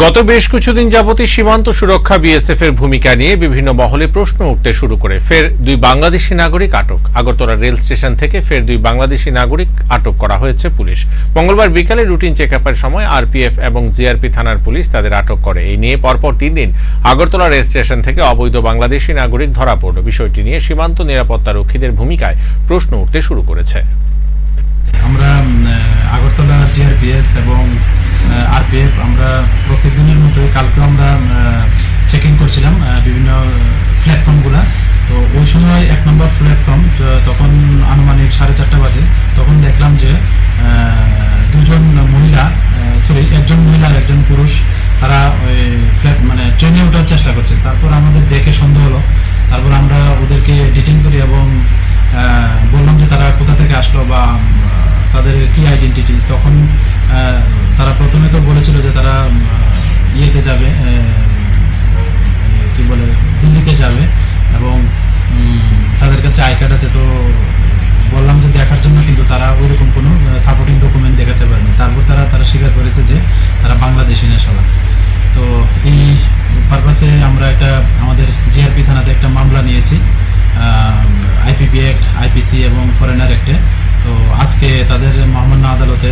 গত বেশ কিছুদিন যাবতই সীমান্ত সুরক্ষা বিএসএফ এর ভূমিকা নিয়ে বিভিন্ন মহলে প্রশ্ন উঠতে শুরু করে। ফের দুই বাংলাদেশি নাগরিক আটক। আগরতলা রেল স্টেশন থেকে ফের দুই বাংলাদেশি নাগরিক আটক করা হয়েছে পুলিশ। মঙ্গলবার বিকালে রুটিন চেকআপের সময় আরপিএফ এবং জিআরপি থানার পুলিশ তাদের আটক করে। এই নিয়ে পরপর তিন দিন আগরতলা রেল স্টেশন থেকে অবৈধ বাংলাদেশি নাগরিক ধরা পড়ল। বিষয়টি নিয়ে সীমান্ত নিরাপত্তা রক্ষীদের ভূমিকায় প্রশ্ন উঠতে শুরু করেছে। আমরা আগরতলা জিআরপিএস এবং আরপিএফ আমরা প্রত্যেক দিনের মতোই কালকে আমরা চেকিং করছিলাম বিভিন্ন প্ল্যাটফর্মগুলো তো ওই সময় এক নম্বর প্ল্যাটফর্ম তখন আনুমানিক সাড়ে চারটা বাজে, তখন দেখলাম যে দুজন মহিলা সরি একজন মহিলা আর একজন পুরুষ, তারা ওই ফ্ল্যাট মানে ট্রেনে ওঠার চেষ্টা করছে। তারপর আমাদের দেখে সন্দেহ হলো। তারপর আমরা ওদেরকে ডিটেন করি এবং বললাম যে তারা কোথা থেকে আসলো বা তাদের কি আইডেন্টিটি তখন তারা প্রথমে তো বলেছিল যে তারা উম, ইয়েতে যাবে আহ, কি বলে দিল্লিতে যাবে এবং তাদের কাছে আই কার্ড আছে তো বললাম যে দেখার জন্য কিন্তু তারা ওইরকম কোনো সাপোর্টিং ডকুমেন্ট দেখাতে পারেনি। তারপর তারা তারা স্বীকার করেছে যে তারা বাংলাদেশি নেশালা তো এই পারপাসে আমরা একটা আমাদের জিআরপি থানাতে একটা মামলা নিয়েছি আইপিপি অ্যাক্ট আইপিসি এবং ফরেনার অ্যাক্টে তো আজকে তাদের মহামান্য আদালতে